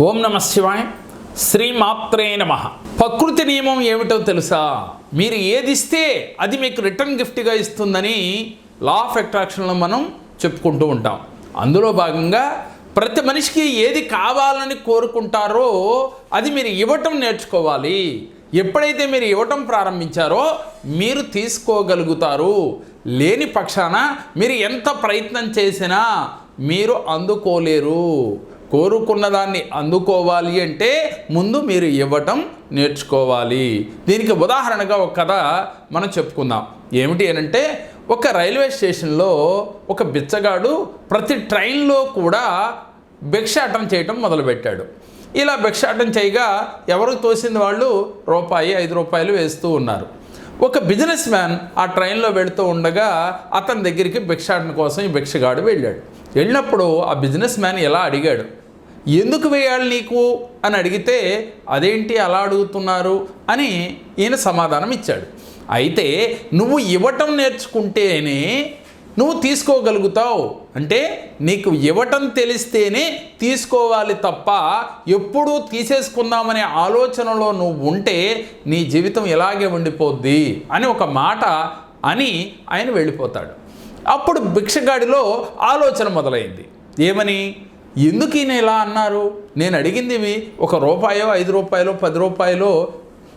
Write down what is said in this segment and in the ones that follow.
ఓం నమ శివాయ. శ్రీమాత్రే నమ. ప్రకృతి నియమం ఏమిటో తెలుసా? మీరు ఏది ఇస్తే అది మీకు రిటర్న్ గిఫ్ట్గా ఇస్తుందని లా ఆఫ్ అట్రాక్షన్లో మనం చెప్పుకుంటూ ఉంటాం. అందులో భాగంగా ప్రతి మనిషికి ఏది కావాలని కోరుకుంటారో అది మీరు ఇవ్వటం నేర్చుకోవాలి. ఎప్పుడైతే మీరు ఇవ్వటం ప్రారంభించారో మీరు తీసుకోగలుగుతారు. లేని పక్షాన మీరు ఎంత ప్రయత్నం చేసినా మీరు అందుకోలేరు. కోరుకున్న దాన్ని అందుకోవాలి అంటే ముందు మీరు ఇవ్వటం నేర్చుకోవాలి. దీనికి ఉదాహరణగా ఒక కథ మనం చెప్పుకుందాం. ఏమిటి అనంటే ఒక రైల్వే స్టేషన్లో ఒక బిచ్చగాడు ప్రతి ట్రైన్లో కూడా భిక్షాటం చేయటం మొదలుపెట్టాడు. ఇలా భిక్షాటం చేయగా ఎవరికి తోసింది వాళ్ళు? రూపాయి ఐదు రూపాయలు వేస్తూ ఉన్నారు. ఒక బిజినెస్ మ్యాన్ ఆ ట్రైన్లో వెళుతూ ఉండగా అతని దగ్గరికి భిక్షాటన కోసం ఈ భిక్షగాడు వెళ్ళాడు. వెళ్ళినప్పుడు ఆ బిజినెస్ మ్యాన్ ఎలా అడిగాడు? ఎందుకు వేయాలి నీకు? అని అడిగితే అదేంటి అలా అడుగుతున్నారు? అని ఈయన సమాధానం ఇచ్చాడు. అయితే నువ్వు ఇవ్వటం నేర్చుకుంటేనే నువ్వు తీసుకోగలుగుతావు. అంటే నీకు ఇవ్వటం తెలిస్తేనే తీసుకోవాలి తప్ప ఎప్పుడూ తీసేసుకుందామనే ఆలోచనలో నువ్వు ఉంటే నీ జీవితం ఇలాగే ఉండిపోద్ది అని ఒక మాట అని ఆయన వెళ్ళిపోతాడు. అప్పుడు భిక్షగాడిలో ఆలోచన మొదలైంది. ఏమని? ఎందుకు ఈయన ఇలా అన్నారు? నేను అడిగింది ఒక రూపాయో ఐదు రూపాయలో పది రూపాయలో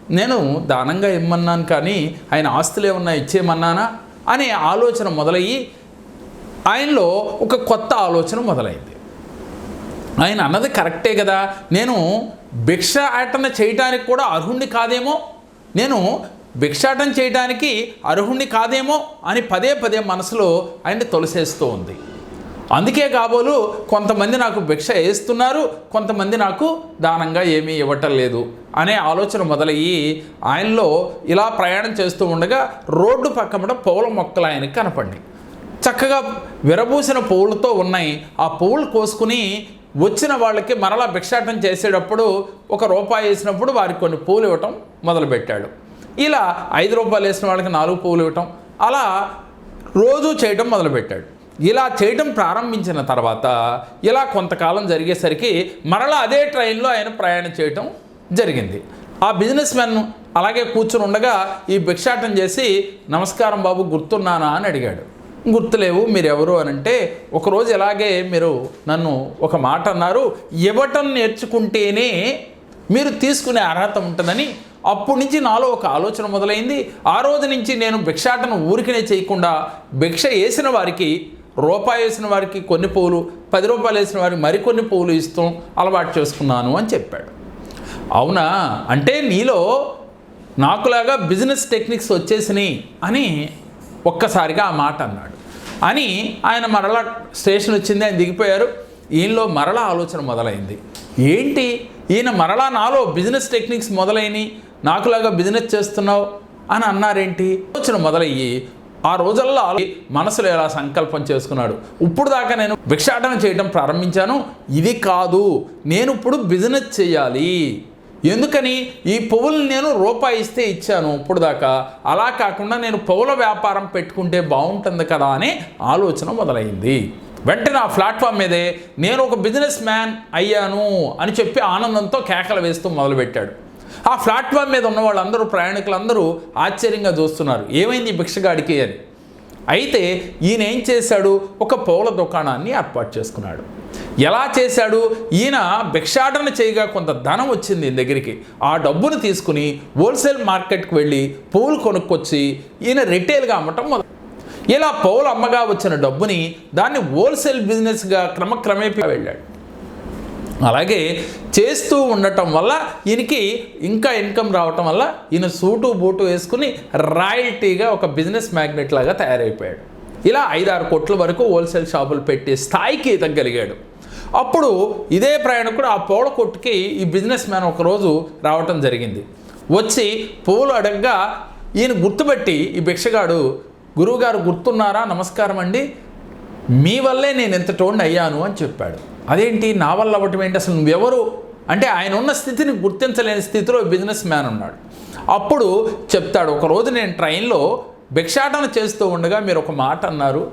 నేను దానంగా ఇమ్మన్నాను కానీ ఆయన ఆస్తులు ఏమన్నా ఇచ్చేయమన్నానా? అనే ఆలోచన మొదలయ్యి ఆయనలో ఒక కొత్త ఆలోచన మొదలైంది. ఆయన అన్నది కరెక్టే కదా నేను భిక్ష ఆటన చేయటానికి కూడా అర్హుణ్ణి కాదేమో నేను భిక్షాటన చేయడానికి అర్హుణ్ణి కాదేమో అని పదే పదే మనసులో ఆయన తొలసేస్తూ ఉంది అందుకే కాబోలు కొంతమంది నాకు భిక్ష వేస్తున్నారు కొంతమంది నాకు దానంగా ఏమీ ఇవ్వటం లేదు అనే ఆలోచన మొదలయ్యి ఆయనలో ఇలా ప్రయాణం చేస్తూ ఉండగా రోడ్డు పక్కన పూల మొక్కలు ఆయనకి కనపడి చక్కగా విరబూసిన పువ్వులతో ఉన్నాయి. ఆ పువ్వులు కోసుకుని వచ్చిన వాళ్ళకి మరలా భిక్షాటం చేసేటప్పుడు ఒక రూపాయి వేసినప్పుడు వారికి కొన్ని పూలు ఇవ్వటం మొదలుపెట్టాడు. ఇలా ఐదు రూపాయలు వేసిన వాళ్ళకి నాలుగు పువ్వులు ఇవ్వటం అలా రోజు చేయటం మొదలుపెట్టాడు. ఇలా చేయటం ప్రారంభించిన తర్వాత ఇలా కొంతకాలం జరిగేసరికి మరలా అదే ట్రైన్లో ఆయన ప్రయాణం చేయటం జరిగింది. ఆ బిజినెస్ మ్యాన్ అలాగే కూర్చుని ఉండగా ఈ భిక్షాటం చేసి నమస్కారం బాబు గుర్తున్నానా? అని అడిగాడు. గుర్తులేవు మీరెవరు? అని అంటే ఒకరోజు ఎలాగే మీరు నన్ను ఒక మాట అన్నారు ఇవ్వటం నేర్చుకుంటేనే మీరు తీసుకునే అర్హత ఉంటుందని. అప్పటి నుంచి నాలో ఒక ఆలోచన మొదలైంది. ఆ రోజు నుంచి నేను భిక్షాటను ఊరికనే చేయకుండా భిక్ష వేసిన వారికి రూపాయి వేసిన వారికి కొన్ని పువ్వులు పది రూపాయలు వేసిన వారికి మరికొన్ని పువ్వులు ఇస్తాం అలవాటు చేసుకున్నాను అని చెప్పాడు. అవునా? అంటే నీలో నాకులాగా బిజినెస్ టెక్నిక్స్ వచ్చేసినాయి అని ఒక్కసారిగా ఆ మాట అన్నాడు. అని ఆయన మరలా స్టేషన్ వచ్చింది ఆయన దిగిపోయారు. ఈయనలో మరలా ఆలోచన మొదలైంది. ఏంటి? ఈయన మరలా నాలో బిజినెస్ టెక్నిక్స్ మొదలైనవి నాకులాగా బిజినెస్ చేస్తున్నావు అని అన్నారేంటి? ఆలోచన మొదలయ్యి ఆ రోజుల్లో మనసులో ఎలా సంకల్పం చేసుకున్నాడు? ఇప్పుడు దాకా నేను భిక్షాటన చేయడం ప్రారంభించాను. ఇది కాదు. నేను ఇప్పుడు బిజినెస్ చేయాలి. ఎందుకని? ఈ పువ్వులు నేను రూపాయి ఇస్తే ఇచ్చాను ఇప్పుడు దాకా. అలా కాకుండా నేను పువ్వుల వ్యాపారం పెట్టుకుంటే బాగుంటుంది కదా అనే ఆలోచన మొదలైంది. వెంటనే ఆ ప్లాట్ఫామ్ మీదే నేను ఒక బిజినెస్ మ్యాన్ అయ్యాను అని చెప్పి ఆనందంతో కేకలు వేస్తూ మొదలుపెట్టాడు. ఆ ప్లాట్ఫామ్ మీద ఉన్న వాళ్ళందరూ ప్రయాణికులందరూ ఆశ్చర్యంగా చూస్తున్నారు. ఏమైంది ఈ భిక్షగాడికి అని. అయితే ఈయన ఏం చేశాడు? ఒక పూల దుకాణాన్ని ఏర్పాటు చేసుకున్నాడు. ఎలా చేశాడు? ఈయన భిక్షాటన చేయగా కొంత ధనం వచ్చింది ఈయన దగ్గరికి. ఆ డబ్బును తీసుకుని హోల్సేల్ మార్కెట్కి వెళ్ళి పూలు కొనుక్కొచ్చి ఈయన రిటైల్గా అమ్మటం మొదలు ఇలా పౌలు అమ్మగా వచ్చిన డబ్బుని దాన్ని హోల్సేల్ బిజినెస్గా క్రమక్రమేపీ వెళ్ళాడు. అలాగే చేస్తూ ఉండటం వల్ల ఈయనకి ఇంకా ఇన్కమ్ రావటం వల్ల ఈయన సూటు బూటు వేసుకుని రాయల్టీగా ఒక బిజినెస్ మ్యాగ్నెట్ లాగా తయారైపోయాడు. ఇలా ఐదారు కోట్ల వరకు హోల్సేల్ షాపులు పెట్టే స్థాయికి ఎదగలిగాడు. అప్పుడు ఇదే ప్రయాణికుడు ఆ పూల కొట్టుకి ఈ బిజినెస్ మ్యాన్ ఒకరోజు రావటం జరిగింది. వచ్చి పువ్వులు అడగగా ఈయన గుర్తుపెట్టి ఈ భిక్షగాడు గురువుగారు గుర్తున్నారా? నమస్కారం అండి. మీ వల్లే నేను ఎంత టోన్ అయ్యాను అని చెప్పాడు. అదేంటి? నా వల్ల అవ్వటం ఏంటి? అసలు నువ్వెవరు? అంటే ఆయన ఉన్న స్థితిని గుర్తించలేని స్థితిలో బిజినెస్ మ్యాన్ ఉన్నాడు. అప్పుడు చెప్తాడు ఒకరోజు నేను ట్రైన్లో భిక్షాటన చేస్తూ ఉండగా మీరు ఒక మాట అన్నారు.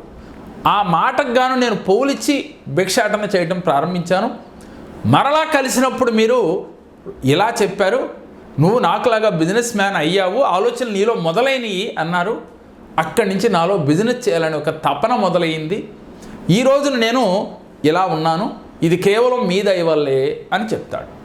ఆ మాటకు గాను నేను పువ్వులిచ్చి భిక్షాటన చేయడం ప్రారంభించాను. మరలా కలిసినప్పుడు మీరు ఇలా చెప్పారు నువ్వు నాకులాగా బిజినెస్ మ్యాన్ అయ్యావు ఆలోచనలు నీలో మొదలైనవి అన్నారు. అక్కడి నుంచి నాలో బిజినెస్ చేయాలని ఒక తపన మొదలైంది ఈ రోజున నేను ఇలా ఉన్నాను. ఇది కేవలం మీ దయవల్లే అని చెప్తాడు.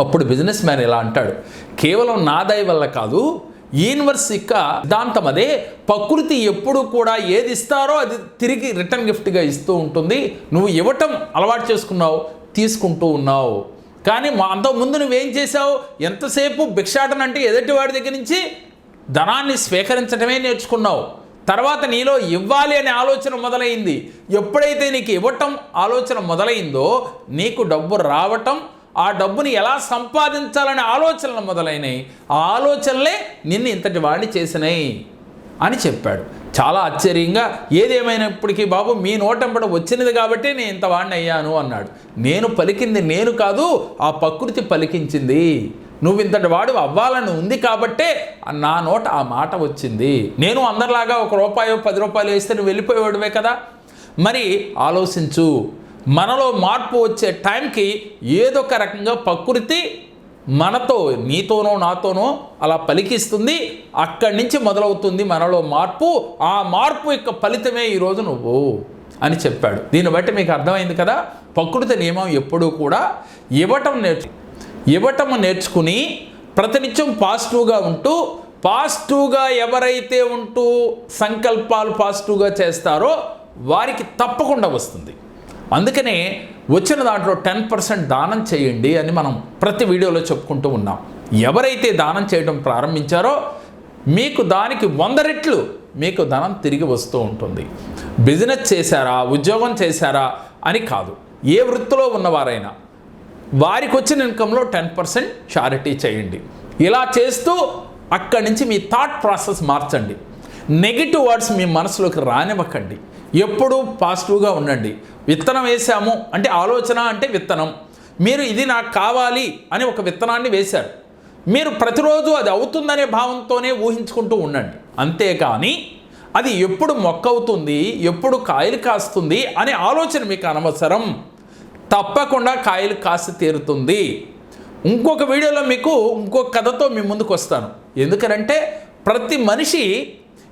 అప్పుడు బిజినెస్ మ్యాన్ ఇలా అంటాడు? కేవలం నా దయ వల్ల కాదు యూనివర్స్ యొక్క సిద్ధాంతం అదే. ప్రకృతి ఎప్పుడు కూడా ఏది ఇస్తారో అది తిరిగి రిటర్న్ గిఫ్ట్గా ఇస్తూ ఉంటుంది. నువ్వు ఇవ్వటం అలవాటు చేసుకున్నావు తీసుకుంటూ ఉన్నావు. కానీ మా అంతకుముందు నువ్వేం చేసావు ఎంతసేపు భిక్షాటన అంటే ఎదుటివాడి దగ్గర నుంచి ధనాన్ని స్వీకరించడమే నేర్చుకున్నావు. తర్వాత నీలో ఇవ్వాలి అనే ఆలోచన మొదలైంది. ఎప్పుడైతే నీకు ఇవ్వటం ఆలోచన మొదలైందో నీకు డబ్బు రావటం ఆ డబ్బుని ఎలా సంపాదించాలనే ఆలోచనలు మొదలైనవి ఆ ఆలోచనలే నిన్ను ఇంతటి వాడిని చేసినాయి అని చెప్పాడు. చాలా ఆశ్చర్యంగా ఏదేమైనప్పటికీ బాబు మీ నోటంపడ వచ్చినది కాబట్టి నేను ఇంత వాడిని అయ్యాను అన్నాడు. నేను పలికింది నేను కాదు ఆ ప్రకృతి పలికించింది. నువ్వు ఇంతటి వాడు అవ్వాలని ఉంది కాబట్టే నా నోట ఆ మాట వచ్చింది. నేను అందరిలాగా ఒక రూపాయో పది రూపాయలు వేస్తే నువ్వు వెళ్ళిపోయేవాడువే కదా? మరి ఆలోచించు. మనలో మార్పు వచ్చే టైంకి ఏదో ఒక రకంగా ప్రకృతి మనతో నీతోనో నాతోనో అలా పలికిస్తుంది. అక్కడి నుంచి మొదలవుతుంది మనలో మార్పు. ఆ మార్పు యొక్క ఫలితమే ఈరోజు నువ్వు అని చెప్పాడు. దీన్ని బట్టి మీకు అర్థమైంది కదా? ప్రకృతి నియమం ఎప్పుడూ కూడా ఇవ్వటం నేర్చు ఇవ్వటం నేర్చుకుని ప్రతినిత్యం పాజిటివ్గా ఉంటూ పాజిటివ్గా ఎవరైతే ఉంటూ సంకల్పాలు పాజిటివ్గా చేస్తారో వారికి తప్పకుండా వస్తుంది. అందుకనే వచ్చిన దాంట్లో టెన్ పర్సెంట్ దానం చేయండి అని మనం ప్రతి వీడియోలో చెప్పుకుంటూ ఉన్నాం. ఎవరైతే దానం చేయడం ప్రారంభించారో మీకు దానికి వంద రెట్లు మీకు ధనం తిరిగి వస్తూ ఉంటుంది. బిజినెస్ చేశారా ఉద్యోగం చేశారా అని కాదు. ఏ వృత్తిలో ఉన్నవారైనా వారికి వచ్చిన ఇన్కంలో టెన్ పర్సెంట్ చారిటీ చేయండి. ఇలా చేస్తూ అక్కడి నుంచి మీ థాట్ ప్రాసెస్ మార్చండి. నెగిటివ్ వర్డ్స్ మీ మనసులోకి రానివ్వకండి. ఎప్పుడూ పాజిటివ్గా ఉండండి. విత్తనం వేసాము అంటే ఆలోచన అంటే విత్తనం. మీరు ఇది నాకు కావాలి అని ఒక విత్తనాన్ని వేశారు. మీరు ప్రతిరోజు అది అవుతుందనే భావంతోనే ఊహించుకుంటూ ఉండండి. అంతేకాని అది ఎప్పుడు మొక్క అవుతుంది ఎప్పుడు కాయలు కాస్తుంది అనే ఆలోచన మీకు అనవసరం. తప్పకుండా కాయలు కాసి తీరుతుంది. ఇంకొక వీడియోలో మీకు ఇంకొక కథతో మీ ముందుకు వస్తాను. ఎందుకనంటే ప్రతి మనిషి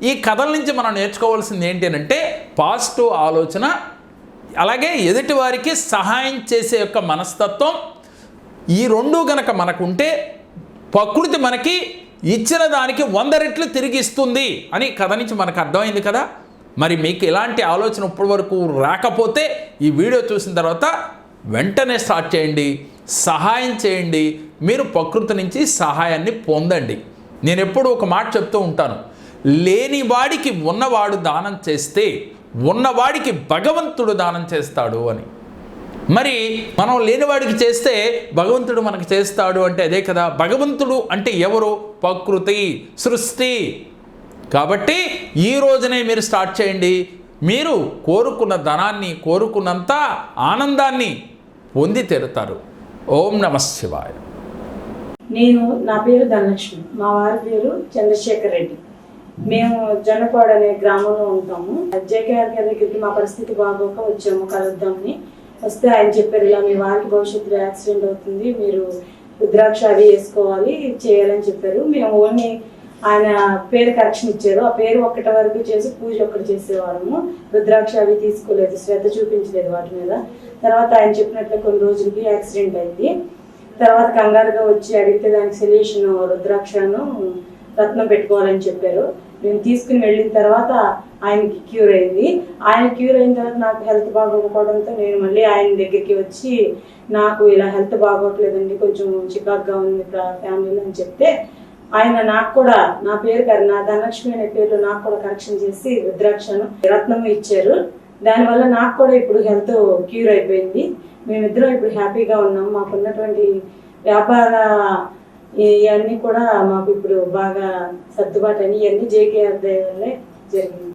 ఈ కథల నుంచి మనం నేర్చుకోవాల్సింది ఏంటి అంటే పాజిటివ్ ఆలోచన అలాగే ఎదుటి వారికి సహాయం చేసే యొక్క మనస్తత్వం. ఈ రెండు గనక మనకుంటే ప్రకృతి మనకి ఇచ్చిన దానికి వంద రెట్లు తిరిగి ఇస్తుంది అని కథ నుంచి మనకు అర్థమైంది కదా. మరి మీకు ఎలాంటి ఆలోచన ఇప్పటి వరకు రాకపోతే ఈ వీడియో చూసిన తర్వాత వెంటనే స్టార్ట్ చేయండి సహాయం చేయండి మీరు ప్రకృతి నుంచి సహాయాన్ని పొందండి. నేను ఎప్పుడు ఒక మాట చెప్తూ ఉంటాను లేనివాడికి ఉన్నవాడు దానం చేస్తే ఉన్నవాడికి భగవంతుడు దానం చేస్తాడు అని. మరి మనం లేనివాడికి చేస్తే భగవంతుడు మనకు చేస్తాడు అంటే అదే కదా? భగవంతుడు అంటే ఎవరు? ప్రకృతి సృష్టి. కాబట్టి ఈ రోజునే మీరు స్టార్ట్ చేయండి మీరు కోరుకున్న ధనాన్ని కోరుకున్నంత ఆనందాన్ని పొంది తీరుతారు. ఓం నమ శివాయ. నేను నా పేరు ధనలక్ష్మి. మా వారి పేరు చంద్రశేఖర్ రెడ్డి. మేము జొన్నపాడు అనే గ్రామంలో ఉంటాము. జేకేఆర్ గారి దగ్గరికి మా పరిస్థితి బాగోక వచ్చాము కలుద్దామని. వస్తే ఆయన చెప్పారు ఇలా మీ వారికి భవిష్యత్తులో యాక్సిడెంట్ అవుతుంది మీరు రుద్రాక్ష అవి వేసుకోవాలి చేయాలని చెప్పారు. మేము ఓన్లీ ఆయన పేరు కరెక్షన్ ఇచ్చారు. ఆ పేరు ఒక్కటి వరకు చేసి పూజ ఒక్కటి చేసేవాళ్ళము. రుద్రాక్ష అవి తీసుకోలేదు శ్రద్ధ చూపించలేదు వాటి మీద. తర్వాత ఆయన చెప్పినట్లు కొన్ని రోజులకి యాక్సిడెంట్ అయింది. తర్వాత కంగారుగా వచ్చి అడిగితే దానికి సొల్యూషన్ రుద్రాక్షను రత్నం పెట్టుకోవాలని చెప్పారు. నేను తీసుకుని వెళ్ళిన తర్వాత ఆయనకి క్యూర్ అయింది. ఆయన క్యూర్ అయిన తర్వాత నాకు హెల్త్ బాగోకపోవడంతో నేను మళ్ళీ ఆయన దగ్గరికి వచ్చి నాకు ఇలా హెల్త్ బాగోట్లేదండి కొంచెం చికాక్గా ఉంది ఫ్యామిలీలో అని చెప్తే ఆయన నాకు కూడా నా పేరు కర- నా ధనలక్ష్మి అనే పేరు నాకు కూడా కరెక్షన్ చేసి రుద్రాక్షను రత్నం ఇచ్చారు. దానివల్ల నాకు కూడా ఇప్పుడు హెల్త్ క్యూర్ అయిపోయింది. మేమిద్దరం ఇప్పుడు హ్యాపీగా ఉన్నాం. మాకున్నటువంటి వ్యాపార ఇవన్నీ కూడా మాకు ఇప్పుడు బాగా సర్దుబాటు అని ఇవన్నీ జేకేఆర్ వల్లే జరిగింది.